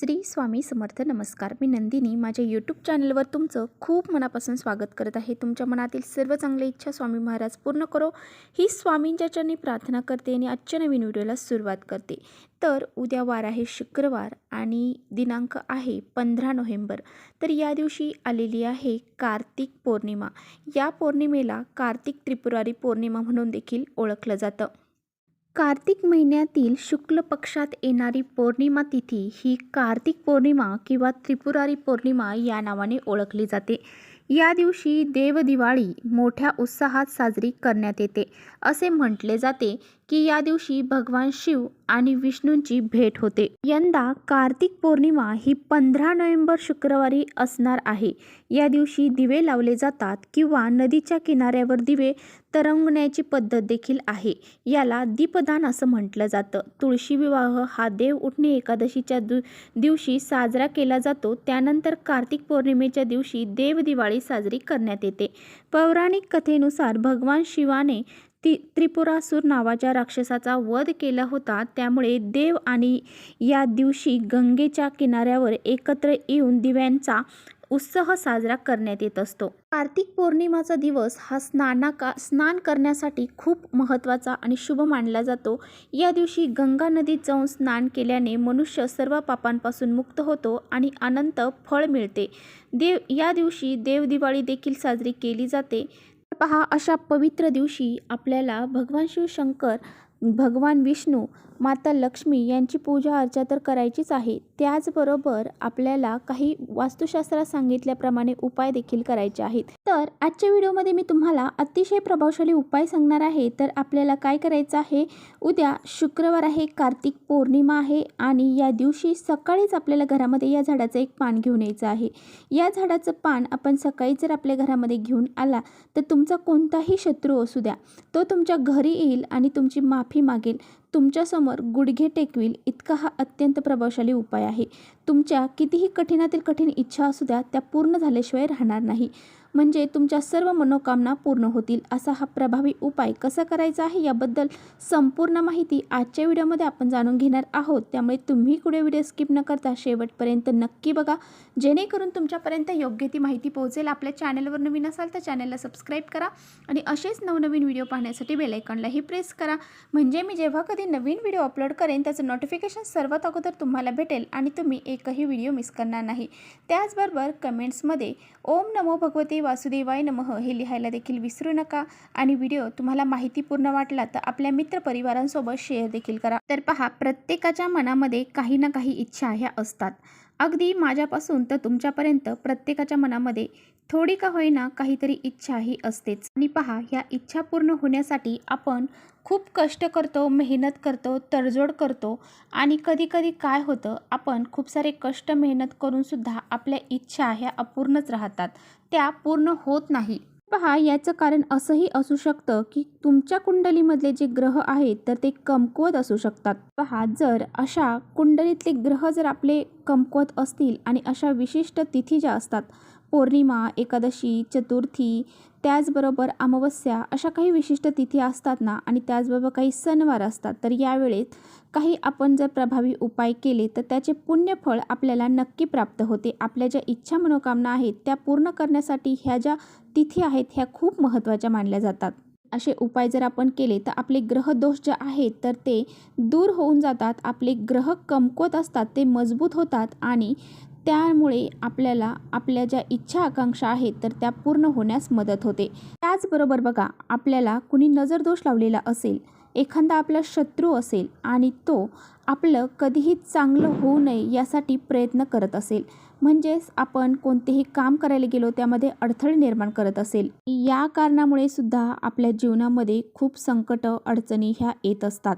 श्री स्वामी समर्थ नमस्कार. मी नंदिनी. माझ्या यूट्यूब चॅनलवर तुमचं खूप मनापासून स्वागत करत आहे. तुमच्या मनातील सर्व चांगल्या इच्छा स्वामी महाराज पूर्ण करो. ही स्वामींच्या चरणी प्रार्थना करते आणि आजच्या नवीन व्हिडिओला सुरुवात करते. तर उद्या वार आहे शुक्रवार आणि दिनांक आहे पंधरा नोव्हेंबर. तर या दिवशी आलेली आहे कार्तिक पौर्णिमा. या पौर्णिमेला कार्तिक त्रिपुरारी पौर्णिमा म्हणून देखील ओळखलं जातं. कार्तिक महिन्यातील शुक्ल पक्षात येणारी पौर्णिमा तिथी ही कार्तिक पौर्णिमा किंवा त्रिपुरारी पौर्णिमा या नावाने ओळखली जाते. या दिवशी देवदिवाळी मोठ्या उत्साहात साजरी करण्यात येते. असे म्हटले जाते की या दिवशी भगवान शिव आणि विष्णूंची भेट होते. यंदा कार्तिक पौर्णिमा ही पंधरा नोव्हेंबर शुक्रवारी असणार आहे. या दिवशी दिवे लावले जातात किंवा नदीच्या किनाऱ्यावर दिवे तरंगण्याची पद्धत देखील आहे. याला दीपदान असं म्हटलं जातं. तुळशी विवाह हा देव उठणे एकादशीच्या दु दिवशी साजरा केला जातो. त्यानंतर कार्तिक पौर्णिमेच्या दिवशी देवदिवाळी साजरी करण्यात येते. पौराणिक कथेनुसार भगवान शिवाने ती त्रिपुरासूर नावाच्या राक्षसाचा वध केला होता. त्यामुळे देव आणि या दिवशी गंगेच्या किनाऱ्यावर एकत्र येऊन दिव्यांचा उत्साह साजरा करण्यात येत असतो. कार्तिक पौर्णिमाचा दिवस हा स्नाना का स्नान करण्यासाठी खूप महत्त्वाचा आणि शुभ मानला जातो. या दिवशी गंगा नदीत जाऊन स्नान केल्याने मनुष्य सर्व पापांपासून मुक्त होतो आणि अनंत फळ मिळते. देव या दिवशी देवदिवाळी देखील साजरी केली जाते. पहा अशा पवित्र दिवशी आपल्याला भगवान शिवशंकर भगवान विष्णू माता लक्ष्मी यांची पूजा अर्चा तर करायचीच आहे. त्याचबरोबर आपल्याला काही वास्तुशास्त्रात सांगितल्याप्रमाणे उपाय देखील करायचे आहेत. तर आजच्या व्हिडिओमध्ये मी तुम्हाला अतिशय प्रभावशाली उपाय सांगणार आहे. तर आपल्याला काय करायचं आहे? उद्या शुक्रवार आहे कार्तिक पौर्णिमा आहे आणि या दिवशी सकाळीच आपल्याला घरामध्ये या झाडाचं एक पान घेऊन यायचं आहे. या झाडाचं पान आपण सकाळी जर आपल्या घरामध्ये घेऊन आला तर तुमचा कोणताही शत्रू असू द्या. तो तुमच्या घरी येईल आणि तुमची माफी मागेल. तुमच्यासमोर गुडघे टेकविल इतका हा अत्यंत प्रभावशाली उपाय आहे. तुमच्या कितीही कठीणातील कठीण इच्छा असू द्या त्या पूर्ण झाल्याशिवाय राहणार नाही. म्हणजे तुमच्या सर्व मनोकामना पूर्ण होतील असा हा प्रभावी उपाय कसा करायचा आहे याबद्दल संपूर्ण माहिती आजच्या व्हिडिओमध्ये आपण जाणून घेणार आहोत. त्यामुळे तुम्ही कुठे व्हिडिओ स्किप न करता शेवटपर्यंत नक्की बघा. जेणेकरून तुमच्यापर्यंत योग्य ती माहिती पोहोचेल. आपल्या चॅनलवर नवीन असाल तर चॅनलला सबस्क्राईब करा आणि असेच नवनवीन व्हिडिओ पाहण्यासाठी बेलायकॉनलाही प्रेस करा. म्हणजे मी जेव्हा कधी नवीन व्हिडिओ अपलोड करेन त्याचं नोटिफिकेशन सर्वात अगोदर तुम्हाला भेटेल आणि तुम्ही एकही व्हिडिओ मिस करणार नाही. त्याचबरोबर कमेंट्समध्ये ओम नमो भगवते वासुदेवाय नमः हे लिहायला देखील विसरू नका. आणि व्हिडिओ तुम्हाला माहितीपूर्ण वाटला तर आपल्या मित्रपरिवारांसोबत शेअर देखील करा. तर पहा प्रत्येकाच्या मनामध्ये काही ना काही इच्छा ह्या असतात. अगदी माझ्यापासून तर तुमच्यापर्यंत प्रत्येकाच्या मनामध्ये थोडी का होईना काहीतरी इच्छा ही असतेच. आणि पहा ह्या इच्छा पूर्ण होण्यासाठी आपण खूप कष्ट करतो मेहनत करतो तडजोड करतो आणि कधीकधी काय होतं आपण खूप सारे कष्ट मेहनत करूनसुद्धा आपल्या इच्छा ह्या अपूर्णच राहतात. त्या पूर्ण होत नाही. पहा याचं कारण असंही असू शकतं की तुमच्या कुंडलीमधले जे ग्रह आहेत तर ते कमकुवत असू शकतात. पहा जर अशा कुंडलीतले ग्रह जर आपले कमकुवत असतील आणि अशा विशिष्ट तिथी ज्या असतात पौर्णिमा एकादशी चतुर्थी त्याचबरोबर अमावस्या अशा काही विशिष्ट तिथी असतात ना आणि त्याचबरोबर काही सणवार असतात तर यावेळेत काही आपण जर प्रभावी उपाय केले तर त्याचे पुण्यफळ आपल्याला नक्की प्राप्त होते. आपल्या ज्या इच्छा मनोकामना आहेत त्या पूर्ण करण्यासाठी ह्या ज्या तिथी आहेत ह्या खूप महत्त्वाच्या मानल्या जातात. असे उपाय जर आपण केले तर आपले ग्रह दोष जे आहेत तर ते दूर होऊन जातात आपले ग्रह कमकुवत असतात ते मजबूत होतात आणि त्यामुळे आपल्याला आपल्या ज्या इच्छा आकांक्षा आहेत तर त्या पूर्ण होण्यास मदत होते. त्याचबरोबर बघा आपल्याला कुणी नजरदोष लावलेला असेल एखादा आपला शत्रू असेल आणि तो आपलं कधीही चांगलं होऊ नये यासाठी प्रयत्न करत असेल. म्हणजेच आपण कोणतेही काम करायला गेलो त्यामध्ये अडथळे निर्माण करत असेल. या कारणामुळे सुद्धा आपल्या जीवनामध्ये खूप संकट अडचणी ह्या येत असतात.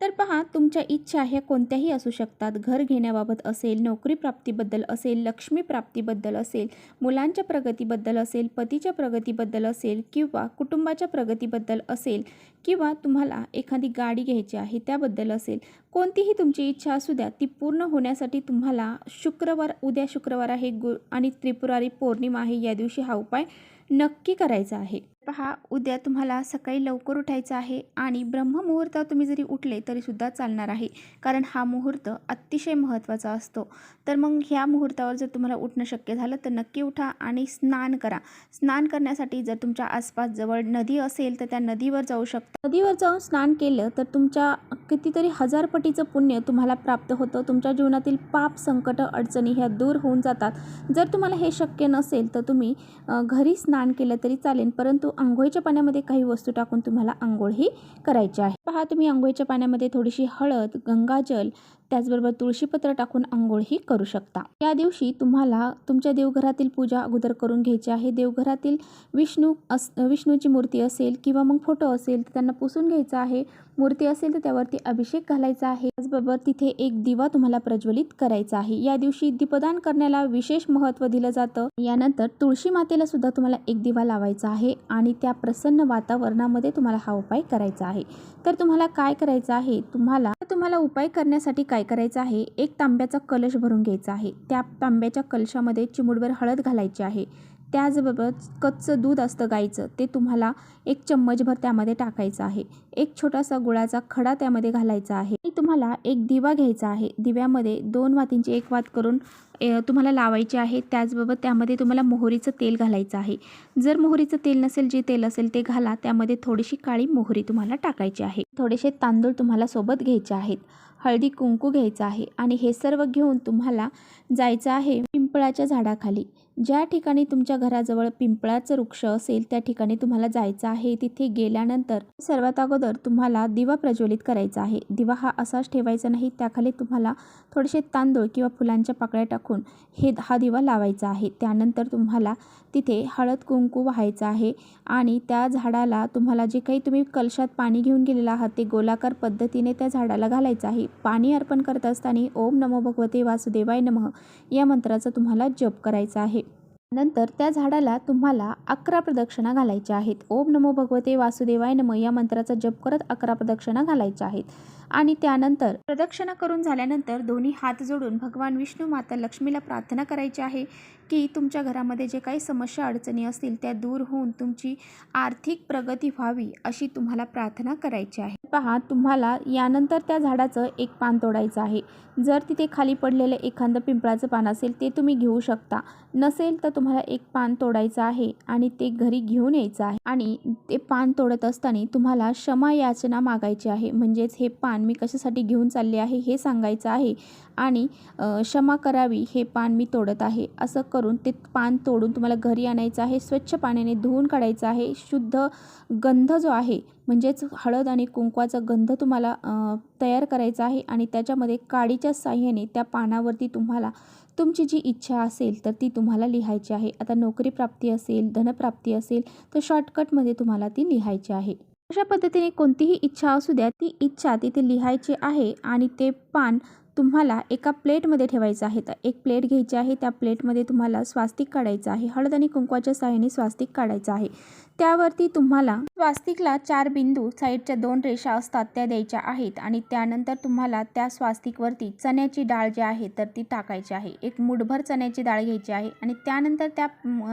तर पहा तुमच्या इच्छा ह्या कोणत्याही असू शकतात. घर घेण्याबाबत असेल नोकरी प्राप्तीबद्दल असेल लक्ष्मी प्राप्तीबद्दल असेल मुलांच्या प्रगतीबद्दल असेल पतीच्या प्रगतीबद्दल असेल किंवा कुटुंबाच्या प्रगतीबद्दल असेल किंवा तुम्हाला एखादी गाडी घ्यायची आहे त्याबद्दल असेल कोणतीही तुमची इच्छा असू द्या ती पूर्ण होण्यासाठी तुम्हाला शुक्रवार उद्या शुक्रवार आहे गु आणि त्रिपुरारी पौर्णिमा आहे या दिवशी हा उपाय नक्की करायचं आहे. पहा उद्या तुम्हाला सकाळी लवकर उठायचं आहे आणि ब्रह्ममुहूर्तात तुम्ही जरी उठले तरीसुद्धा चालणार आहे. कारण हा मुहूर्त अतिशय महत्त्वाचा असतो. तर मग ह्या मुहूर्तावर जर तुम्हाला उठणं शक्य झालं तर नक्की उठा आणि स्नान करा. स्नान करण्यासाठी जर तुमच्या आसपास जवळ नदी असेल तर त्या नदीवर जाऊ शकता. नदीवर जाऊन स्नान केलं तर तुमच्या कितीतरी हजारपटीचं पुण्य तुम्हाला प्राप्त होतं. तुमच्या जीवनातील पाप संकट अडचणी ह्या दूर होऊन जातात. जर तुम्हाला हे शक्य नसेल तर तुम्ही घरी स्नान केलं तरी चालेल परंतु आंघोळीच्या पाण्यामध्ये काही वस्तू टाकून तुम्हाला आंघोळही करायची आहे. पहा तुम्ही आंघोळीच्या पाण्यामध्ये थोडीशी हळद गंगाजल त्याचबरोबर तुळशीपत्र टाकून आंघोळही करू शकता. या दिवशी तुम्हाला तुमच्या देवघरातील पूजा अगोदर करून घ्यायची आहे. देवघरातील विष्णू अस विष्णूची मूर्ती असेल किंवा मग फोटो असेल तर त्यांना पुसून घ्यायचं आहे. मूर्ती असेल तर त्यावरती अभिषेक घालायचा आहे. त्याचबरोबर तिथे एक दिवा तुम्हाला प्रज्वलित करायचा आहे. या दिवशी दीपदान करण्याला विशेष महत्त्व दिलं जातं. यानंतर तुळशी मातेला सुद्धा तुम्हाला एक दिवा लावायचा आहे आणि त्या प्रसन्न वातावरणामध्ये तुम्हाला हा उपाय करायचा आहे. तर तुम्हाला काय करायचं आहे? तुम्हाला तुम्हाला उपाय करण्यासाठी काय करायचं आहे? एक तांब्याचा कलश भरून घ्यायचा आहे. त्या तांब्याच्या कलशामध्ये चिमुडभर हळद घालायची आहे. त्याचबरोबर कच्चं दूध असतं गाईचं. ते तुम्हाला एक चम्मचभर त्यामध्ये टाकायचं आहे. एक छोटासा गुळाचा खडा त्यामध्ये घालायचा आहे. आणि तुम्हाला एक दिवा घ्यायचा आहे. दिव्यामध्ये दोन वातींची एक वात करून तुम्हाला लावायची आहे. त्याचबरोबर त्यामध्ये तुम्हाला मोहरीचं तेल घालायचं आहे. जर मोहरीचं तेल नसेल जे तेल असेल ते घाला. त्यामध्ये थोडीशी काळी मोहरी तुम्हाला टाकायची आहे. थोडेसे तांदूळ तुम्हाला सोबत घ्यायचे आहेत. हळदी कुंकू घ्यायचं आहे. आणि हे सर्व घेऊन तुम्हाला जायचं आहे पिंपळाच्या झाडाखाली. ज्या ठिकाणी तुमच्या घराजवळ पिंपळाचं वृक्ष असेल त्या ठिकाणी तुम्हाला जायचं आहे. तिथे गेल्यानंतर सर्वात अगोदर तुम्हाला दिवा प्रज्वलित करायचा आहे. दिवा हा असाच ठेवायचा नाही त्याखाली तुम्हाला थोडेसे तांदूळ किंवा फुलांच्या पाकळ्या टाकून हे हा दिवा लावायचा आहे. त्यानंतर तुम्हाला तिथे हळद कुंकू व्हायचं आहे आणि त्या झाडाला तुम्हाला जे काही तुम्ही कलशात पाणी घेऊन गेलेलं आहात ते गोलाकार पद्धतीने त्या झाडाला घालायचं आहे. पाणी अर्पण करत असताना ओम नमो भगवते वासुदेवाय नमः या मंत्राचा तुम्हाला जप करायचा आहे. नंतर त्या झाडाला तुम्हाला अकरा प्रदक्षिणा घालायच्या आहेत. ओम नमो भगवते वासुदेवाय नम या मंत्राचा जप करत अकरा प्रदक्षिणा घालायच्या आहेत. आणि त्यानंतर प्रदक्षिणा करून झाल्यानंतर दोन्ही हात जोडून भगवान विष्णू माता लक्ष्मीला प्रार्थना करायची आहे की तुमच्या घरामध्ये जे काही समस्या अडचणी असतील त्या दूर होऊन तुमची आर्थिक प्रगती व्हावी अशी तुम्हाला प्रार्थना करायची आहे. पहा तुम्हाला यानंतर त्या झाडाचं एक पान तोडायचं आहे. जर तिथे खाली पडलेलं एखादं पिंपळाचं पान असेल ते तुम्ही घेऊ शकता. नसेल तर तुम्हाला एक पान तोडायचं आहे आणि ते घरी घेऊन यायचं आहे. आणि ते पान तोडत असताना तुम्हाला क्षमा याचना मागायची आहे. म्हणजेच हे पान मी कशासाठी घेऊन चालले आहे हे सांगायचं आहे आणि क्षमा करावी हे पान मी तोडत आहे. असं करून ते पान तोडून तुम्हाला घरी आणायचं आहे स्वच्छ पाण्याने धुवून काढायचं आहे. शुद्ध गंध जो आहे म्हणजेच हळद आणि कुंकवाचा गंध तुम्हाला तयार करायचा आहे आणि त्याच्यामध्ये काडीच्या साह्याने त्या पानावरती तुम्हाला तुमची जी इच्छा असेल तर ती तुम्हाला लिहायची आहे. आता नोकरी प्राप्ती असेल धनप्राप्ती असेल तर शॉर्टकटमध्ये तुम्हाला ती लिहायची आहे. अशा पद्धतीने कोणतीही इच्छा असू द्या ती इच्छा तिथे लिहायची आहे आणि ते पान तुम्हाला एका प्लेटमध्ये ठेवायचं आहे. तर एक प्लेट घ्यायची आहे त्या प्लेटमध्ये तुम्हाला स्वास्तिक काढायचं आहे. हळद आणि कुंकवाच्या सहाय्याने स्वास्तिक काढायचं आहे. त्यावरती तुम्हाला स्वास्तिकला चार बिंदू साईडच्या दोन रेषा असतात त्या द्यायच्या आहेत आणि त्यानंतर तुम्हाला त्या स्वास्तिकवरती चण्याची डाळ जी आहे तर ती टाकायची आहे. एक मुठभर चण्याची डाळ घ्यायची आहे आणि त्यानंतर त्या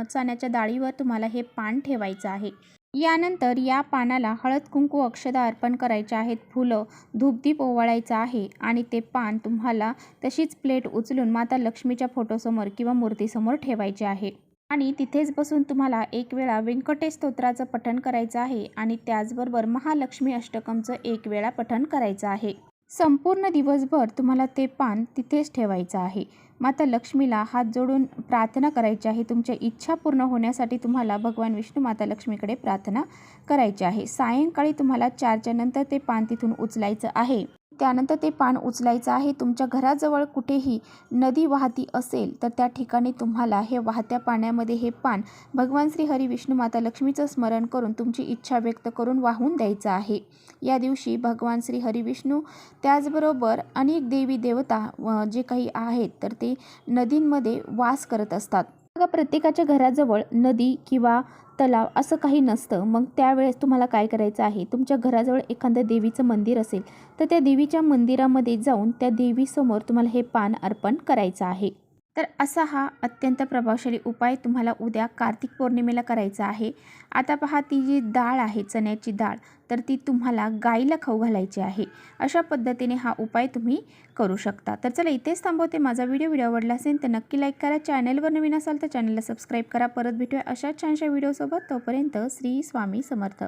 चण्याच्या डाळीवर तुम्हाला हे पान ठेवायचं आहे. यानंतर या पानाला हळद कुंकू अक्षदा अर्पण करायचे आहेत. फुलं धूपदीप ओवाळायचं आहे आणि ते पान तुम्हाला तशीच प्लेट उचलून माता लक्ष्मीच्या फोटोसमोर किंवा मूर्तीसमोर ठेवायचे आहे. आणि तिथेच बसून तुम्हाला एक वेळा व्यंकटेश स्तोत्राचं पठण करायचं आहे आणि त्याचबरोबर महालक्ष्मी अष्टकमचं एक वेळा पठण करायचं आहे. संपूर्ण दिवसभर तुम्हाला ते पान तिथेच ठेवायचं आहे. माता लक्ष्मीला हात जोडून प्रार्थना करायची आहे. तुमच्या इच्छा पूर्ण होण्यासाठी तुम्हाला भगवान विष्णू माता लक्ष्मीकडे प्रार्थना करायची आहे. सायंकाळी तुम्हाला चारच्या नंतर ते पान तिथून उचलायचं आहे. त्यानंतर ते पान उचलायचं आहे. तुमच्या घराजवळ कुठेही नदी वाहती असेल तर त्या ठिकाणी तुम्हाला हे वाहत्या पाण्यामध्ये हे पान भगवान श्री हरी विष्णू माता लक्ष्मीचं स्मरण करून तुमची इच्छा व्यक्त करून वाहून द्यायचं आहे. या दिवशी भगवान श्री हरी विष्णू त्याचबरोबर अनेक देवी देवता व जे काही आहेत तर ते नदींमध्ये वास करत असतात. बघा प्रत्येकाच्या घराजवळ नदी किंवा तलाव असं काही नसतं. मग त्यावेळेस तुम्हाला काय करायचं आहे? तुमच्या घराजवळ एखादं देवीचं मंदिर असेल तर त्या देवीच्या मंदिरामध्ये जाऊन त्या देवीसमोर तुम्हाला हे पान अर्पण करायचं आहे. तर असा हा अत्यंत प्रभावशाली उपाय तुम्हाला उद्या कार्तिक पौर्णिमेला करायचा आहे. आता पहा ती जी डाळ आहे चण्याची डाळ तर ती तुम्हाला गाईला खाऊ घालायची आहे. अशा पद्धतीने हा उपाय तुम्ही करू शकता. तर चला इथेच थांबवते माझा व्हिडिओ. व्हिडिओ आवडला असेल तर नक्की लाईक करा. चॅनलवर नवीन असाल तर चॅनलला सबस्क्राईब करा. परत भेटूया अशा छानशा व्हिडिओसोबत तोपर्यंत श्री स्वामी समर्थ.